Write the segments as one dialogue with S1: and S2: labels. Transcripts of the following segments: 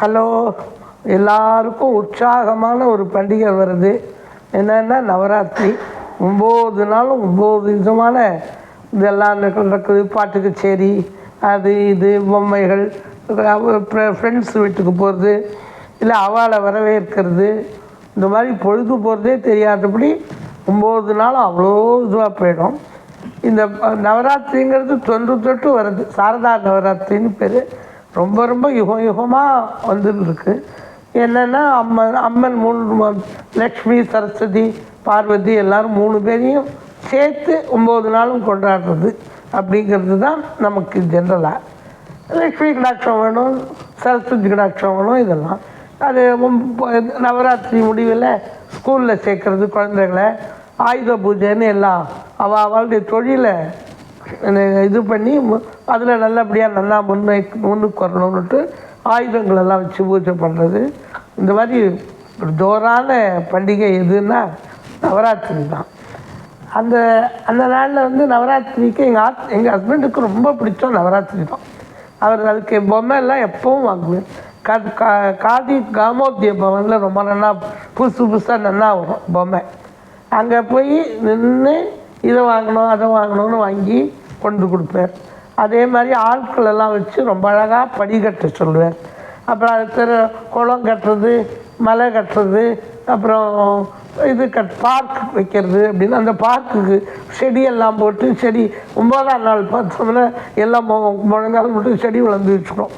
S1: Hello எல்லாருக்கும் உற்சாகமான ஒரு பண்டிகை வருது. என்னென்னா நவராத்திரி. ஒம்பது நாளும் ஒம்பது விதமான இதெல்லாம் நடக்குது. பாட்டு கச்சேரி அது இது பொம்மைகள் ஃப்ரெண்ட்ஸ் வீட்டுக்கு போகிறது இல்லை அவளை வரவேற்கிறது. இந்த மாதிரி பொழுது போகிறதே தெரியாதபடி ஒம்பது நாளும் அவ்வளோ இதுவாக போயிடும். இந்த நவராத்திரிங்கிறது தொன்று தொட்டு வருது. சாரதா நவராத்திரின்னு பேர். ரொம்ப ரொம்ப யுகம் யுகமாக வந்துருக்கு என்னென்னா அம்மன் அம்மன் மூணு லக்ஷ்மி சரஸ்வதி பார்வதி எல்லாரும் மூணு பேரையும் சேர்த்து ஒம்பது நாளும் கொண்டாடுறது அப்படிங்கிறது தான் நமக்கு ஜென்ரலாக லக்ஷ்மி கடாட்சம் வேணும் சரஸ்வதி கடாட்சம் வேணும் இதெல்லாம். அது நவராத்திரி முடிவில் ஸ்கூலில் சேர்க்குறது குழந்தைகளை ஆயுத பூஜைன்னு எல்லாம் அவள் அவளுடைய தொழிலை இது பண்ணி அதில் நல்லபடியாக நல்லா முன்னே முன்னுக்கு வரணும்னுட்டு ஆயுதங்கள் எல்லாம் வச்சு பூஜை பண்ணுறது இந்த மாதிரி ஜோரான பண்டிகை எதுன்னா நவராத்திரி தான். அந்த அந்த நாளில் வந்து நவராத்திரிக்கு எங்கள் ஆத் எங்கள் ஹஸ்பண்டுக்கு ரொம்ப பிடிச்சோம் நவராத்திரி தான். அவர் அதுக்கு பொம்மை எல்லாம் எப்பவும் வாங்குவேன். கா கா காதி காமோத்திய பவனில் ரொம்ப நல்லா புதுசு புதுசாக நல்லா வரும் பொம்மை. அங்கே போய் நின்று இதை வாங்கணும் அதை வாங்கணும்னு வாங்கி கொண்டு கொடுப்பேன். அதே மாதிரி ஆட்கள் எல்லாம் வச்சு ரொம்ப அழகாக படி கட்ட சொல்லுவேன். அப்புறம் அடுத்த குளம் கட்டுறது மலை கட்டுறது அப்புறம் இது கட் பார்க் வைக்கிறது அப்படின்னு அந்த பார்க்குக்கு செடியெல்லாம் போட்டு செடி ஒம்பதாம் நாள் பார்த்தோம்னா எல்லாம் முழங்கால் மட்டும் செடி வளர்ந்து வச்சுக்கணும்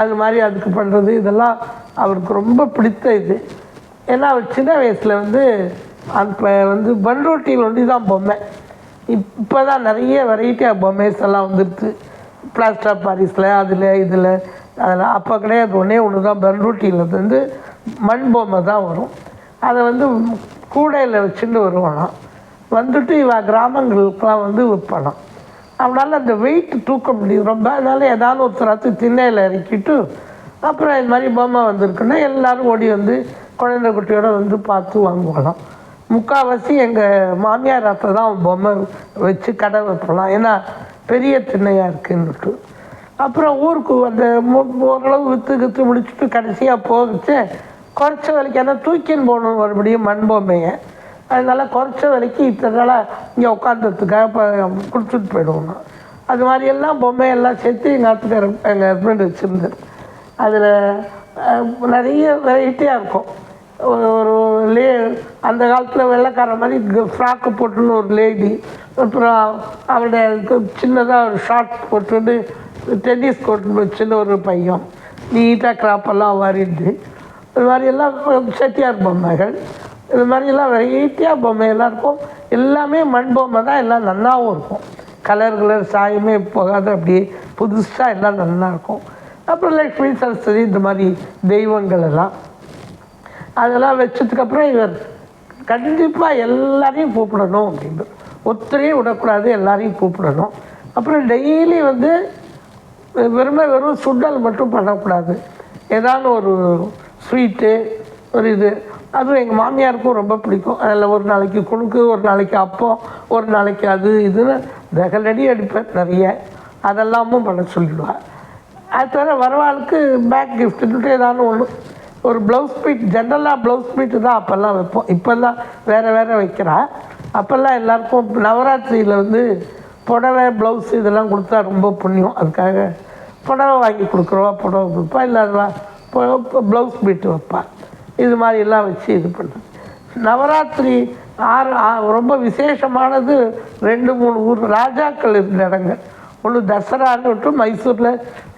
S1: அது மாதிரி அதுக்கு பண்ணுறது இதெல்லாம் அவருக்கு ரொம்ப பிடித்த இது. ஏன்னா அவர் சின்ன வயசில் வந்து அப்போ வந்து பன்ரோட்டியில் ஒண்டி தான் பொம்மை இப்போ தான் நிறைய வெரைட்டி ஆஃப் பொம்மைஸ் எல்லாம் வந்துடுச்சு பிளாஸ்டர் ஆஃப் பாரிஸில் அதில் இதில் அதெல்லாம் அப்போ கிடையாது. ஒன்றே ஒன்று தான் பன்ருட்டியில் வந்து மண் பொம்மை தான் வரும். அதை வந்து கூடையில் வச்சுட்டு வருவானாம் வந்துட்டு இவ கிராமங்களுக்கெலாம் வந்து விற்பானாம் அவனால் அந்த வெயிட் தூக்க முடியும். ரொம்ப அதனால் ஏதாவது ஒருத்தராத்து திண்ணையில் இறக்கிட்டு அப்புறம் இது மாதிரி பொம்மை வந்திருக்குன்னா எல்லோரும் ஓடி வந்து குழந்தை குட்டியோட வந்து பார்த்து வாங்குவாங்களாம் முக்கால்வாசி எங்கள் மாமியார் அத்தை தான் பொம்மை வச்சு கடை வைப்பலாம் ஏன்னா பெரிய திண்ணையாக இருக்குன்னுட்டு அப்புறம் ஊருக்கு அந்த ஓரளவு விற்று கித்து முடிச்சுட்டு கடைசியாக போகிச்சு குறைச்ச விலைக்கு ஏன்னா தூக்கின்னு போகணும் மறுபடியும் மண் பொம்மையை. அதனால் குறைச்ச விலைக்கு இத்தனை நாளாக இங்கே உட்காந்துறதுக்காக இப்போ கொடுத்துட்டு போயிடுவோம் அது மாதிரியெல்லாம் பொம்மையெல்லாம் சேர்த்து எங்கள் ஆத்துக்கார எங்கள் ஹஸ்பண்ட் வச்சுருந்தார். அதில் நிறைய வெரைட்டியாக இருக்கும். ஒரு லே அந்த காலத்தில் வெள்ளைக்கார மாதிரி ஃப்ராக்கு போட்டுன்னு ஒரு லேடி அப்புறம் அவருடைய சின்னதாக ஒரு ஷார்ட் போட்டுட்டு டென்னிஸ் கோட் சின்ன ஒரு பையன். நீட்டாக கிராப்பெல்லாம் வரிந்து இது மாதிரி எல்லாம் செட்டியார் பொம்மைகள். இது மாதிரிலாம் வெரைட்டியாக பொம்மையெல்லாம் இருக்கும் எல்லாமே மண் பொம்மை தான் எல்லாம் நல்லாவும் இருக்கும். கலர் கலர் சாயமே போகாத அப்படியே புதுசாக எல்லாம் நல்லா இருக்கும் அப்புறம் லக்ஷ்மி சரஸ்வதி இந்த மாதிரி தெய்வங்கள் எல்லாம். அதெல்லாம் வச்சதுக்கப்புறம் இவர் கண்டிப்பாக எல்லாரையும் கூப்பிடணும் அப்படின்னு. ஒத்தரையும் விடக்கூடாது எல்லாரையும் கூப்பிடணும். அப்புறம் டெய்லி வந்து வெறுமே வெறும் சுண்டல் மட்டும் பண்ணக்கூடாது. ஏதாவது ஒரு ஸ்வீட்டு ஒரு இது. அதுவும் எங்கள் மாமியாருக்கும் ரொம்ப பிடிக்கும். அதில் ஒரு நாளைக்கு குணுக்கு ஒரு நாளைக்கு அப்பம் ஒரு நாளைக்கு அது இதுன்னு தகலடி அடிப்பேன் நிறைய. அதெல்லாமும் பண்ண சொல்லிடுவேன் அது தவிர வரவாளுக்கு பேக் கிஃப்ட்டுன்ட்டு ஏதாவது ஒன்று ஒரு ப்ளவுஸ் பீட் ஜென்ரலாக ப்ளவுஸ் பீட்டு தான் அப்போல்லாம் வைப்போம். இப்போல்லாம் வேறு வேறு வைக்கிறா. அப்போல்லாம் எல்லாருக்கும் நவராத்திரியில் வந்து புடவை ப்ளவுஸ் இதெல்லாம் கொடுத்தா ரொம்ப புண்ணியம். அதுக்காக புடவை வாங்கி கொடுக்குறவா புடவை கொடுப்பா இல்லை ப்ளவுஸ் பீட்டு வைப்பா. இது மாதிரிலாம் வச்சு இது பண்ணுறது நவராத்திரி ஆறு ரொம்ப விசேஷமானது ரெண்டு மூணு ஊர் ராஜாக்கள் இருந்த இடங்கள். ஒன்று தசரான்னு விட்டு மைசூரில்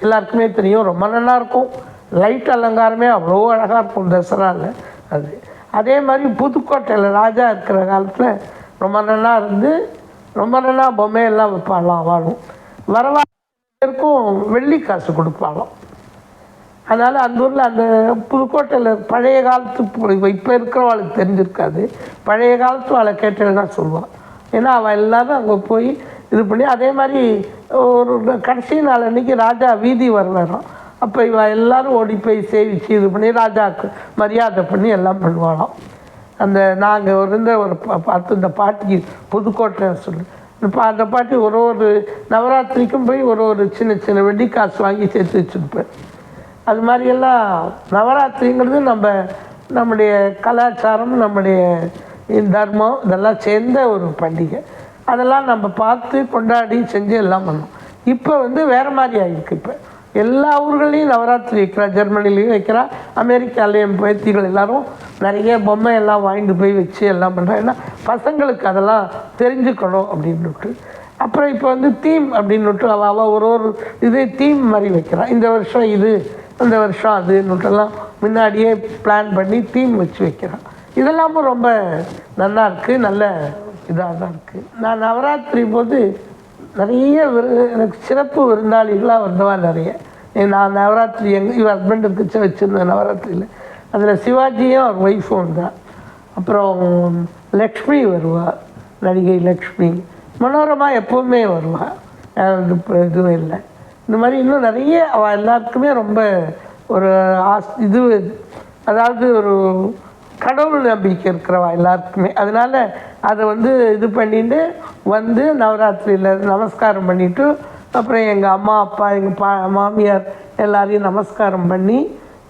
S1: எல்லாருக்குமே தெரியும். ரொம்ப நல்லாயிருக்கும் லைட் அலங்காரமே அவ்வளோ அழகாக இருக்கும் தசராவில் அது அதே மாதிரி புதுக்கோட்டையில் ராஜா இருக்கிற காலத்தில் ரொம்ப நல்லா இருந்து ரொம்ப நல்லா பொம்மையெல்லாம் வைப்பாளாம் வாழும். வரவாருக்கும் வெள்ளி காசு கொடுப்பாளாம். அதனால் அந்த ஊரில் அந்த புதுக்கோட்டையில் பழைய காலத்து இப்போ இருக்கிறவளுக்கு தெரிஞ்சிருக்காது. பழைய காலத்து அவளை கேட்டேன்னா சொல்லுவாள் ஏன்னா அவள் எல்லோரும் அங்கே போய் இது பண்ணி அதே மாதிரி ஒரு கடைசி நாள் அன்றைக்கி ராஜா வீதி வரலாம் அப்போ இவ எல்லோரும் ஓடி போய் சேவிச்சு இது பண்ணி ராஜாவுக்கு மரியாதை பண்ணி எல்லாம் பண்ணுவாளாம். அந்த நாங்கள் இருந்த ஒரு பார்த்து இந்த பாட்டிக்கு புதுக்கோட்டை சொல்லு. இப்போ அந்த பாட்டி ஒரு ஒரு நவராத்திரிக்கும் போய் ஒரு ஒரு சின்ன சின்ன வெடி காசு வாங்கி சேர்த்து வச்சுருப்பேன். அது மாதிரியெல்லாம் நவராத்திரிங்கிறது நம்ம நம்முடைய கலாச்சாரம் நம்முடைய தர்மம் இதெல்லாம் சேர்ந்த ஒரு பண்டிகை. அதெல்லாம் நம்ம பார்த்து கொண்டாடி செஞ்சு எல்லாம் பண்ணோம். இப்போ வந்து வேறு மாதிரி ஆகிருக்கு இப்போ. எல்லா ஊர்களையும் நவராத்திரி வைக்கிறா ஜெர்மனிலையும் வைக்கிறா அமெரிக்காலேயும் பேத்திகள் எல்லோரும் நிறைய பொம்மை எல்லாம் வாங்கிட்டு போய் வச்சு எல்லாம் பண்ணுறா ஏன்னா பசங்களுக்கு அதெல்லாம் தெரிஞ்சுக்கணும் அப்படின்னுட்டு. அப்புறம் இப்போ வந்து தீம் அப்படின்னுட்டு அவள் அவள் ஒரு ஒரு இதே தீம் மாதிரி வைக்கிறான் இந்த வருஷம் இது இந்த வருஷம் அதுன்னுட்டெல்லாம் முன்னாடியே பிளான் பண்ணி தீம் வச்சு வைக்கிறான் இதெல்லாமும் ரொம்ப நல்லா இருக்குது நல்ல இதாக தான் இருக்குது நான் நவராத்திரி போது நிறைய விரு எனக்கு சிறப்பு விருந்தாளிகளாக வந்தவா நிறைய. நான் நவராத்திரி எங்கள் இவன் ஹஸ்பண்டுக்கு வச்சுருந்தேன் நவராத்திரியில். அதில் சிவாஜியும் அவர் ஒய்ஃபும் வந்தா அப்புறம் லக்ஷ்மி வருவாள் நடிகை லக்ஷ்மி. மனோரமா எப்போவுமே வருவாள் அது இதுவும் இல்லை. இந்த மாதிரி இன்னும் நிறைய அவள் எல்லாருக்குமே ரொம்ப ஒரு ஆஸ் இது அதாவது ஒரு கடவுள் நம்பிக்கை இருக்கிறவா எல்லாருக்குமே. அதனால அதை வந்து இது பண்ணிட்டு வந்து நவராத்திரியில் நமஸ்காரம் பண்ணிவிட்டு அப்புறம் எங்கள் அம்மா அப்பா எங்கள் பா மாமியார் எல்லாரையும் நமஸ்காரம் பண்ணி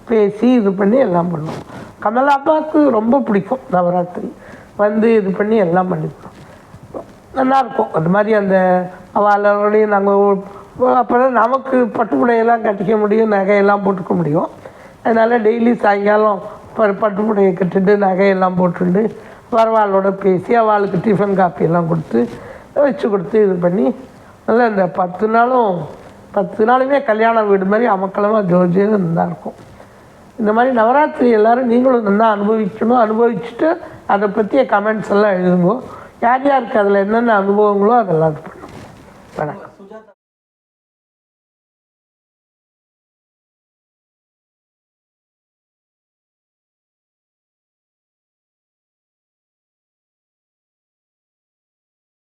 S1: பேசி இது பண்ணி எல்லாம் பண்ணுவோம். கமலாப்பாவுக்கு ரொம்ப பிடிக்கும் நவராத்திரி. வந்து இது பண்ணி எல்லாம் பண்ணிப்போம். நல்லாயிருக்கும் அது மாதிரி அந்த அவளோடையும் நாங்கள் அப்போ தான் நமக்கு பட்டுப்புடையெல்லாம் கட்டிக்க முடியும் நகையெல்லாம் போட்டுக்க முடியும். அதனால் டெய்லி சாயங்காலம் ப பட்டுப்புடையை கட்டிட்டு நகையெல்லாம் போட்டுண்டு வரவாளோட பேசி அவளுக்கு டிஃபன் காப்பி எல்லாம் கொடுத்து வச்சு கொடுத்து இது பண்ணி நல்லா இந்த பத்து நாளும் பத்து நாளுமே கல்யாண வீடு மாதிரி அமக்கலமாக ஜோஜின்னு இருந்தால் இருக்கும். இந்த மாதிரி நவராத்திரி எல்லோரும் நீங்களும் நல்லா அனுபவிக்கணும். அனுபவிச்சுட்டு அதை பற்றிய கமெண்ட்ஸ் எல்லாம் எழுதுங்க. யார் யாருக்கு அதில் என்னென்ன அனுபவங்களோ அதெல்லாம் இது பண்ணும். வணக்கம்.